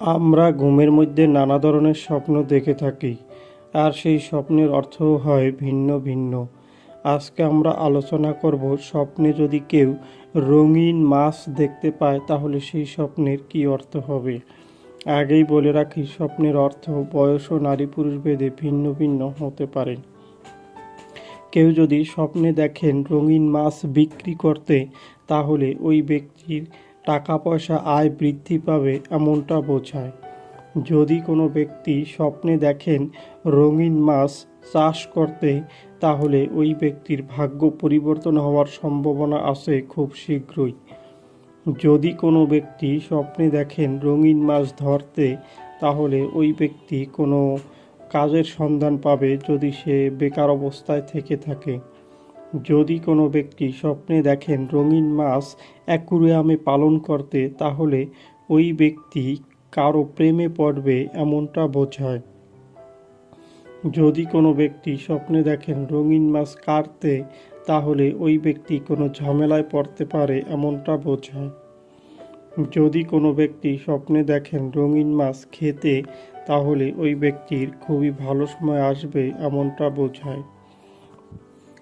আমরা ঘুমের মধ্যে নানা ধরনের স্বপ্ন দেখে থাকি, আর সেই স্বপ্নের অর্থও হয় ভিন্ন ভিন্ন। আজকে আমরা আলোচনা করব স্বপ্নে যদি কেউ রঙিন মাছ দেখতে পায়, তাহলে সেই স্বপ্নের কী অর্থ হবে? আগেই বলে রাখি, স্বপ্নের অর্থ বয়স ও নারী পুরুষ ভেদে ভিন্ন ভিন্ন হতে পারে। কেউ যদি স্বপ্নে দেখেন রঙিন মাছ বিক্রি করতে, তাহলে ওই ব্যক্তির টাকা পয়সা আয় বৃদ্ধি পাবে এমনটা বোঝায়। যদি কোনো ব্যক্তি স্বপ্নে দেখেন রঙিন মাছ চাষ করতে, তাহলে ওই ব্যক্তির ভাগ্য পরিবর্তন হওয়ার সম্ভাবনা আছে খুব শীঘ্রই। যদি কোনো ব্যক্তি স্বপ্নে দেখেন রঙিন মাছ ধরতে, তাহলে ওই ব্যক্তি কোনো কাজের সন্ধান পাবে যদি সে বেকার অবস্থায় থেকে থাকে। যদি কোনো ব্যক্তি স্বপ্নে দেখেন রঙিন মাছ অ্যাকুরিয়ামে পালন করতে, তাহলে ওই ব্যক্তি কারও প্রেমে পড়বে এমনটা বোঝায় যদি কোনো ব্যক্তি স্বপ্নে দেখেন রঙিন মাছ কাটতে, তাহলে ওই ব্যক্তি কোনো ঝামেলায় পড়তে পারে এমনটা বোঝায় যদি কোনো ব্যক্তি স্বপ্নে দেখেন রঙিন মাছ খেতে, তাহলে ওই ব্যক্তির খুবই ভালো সময় আসবে এমনটা বোঝায়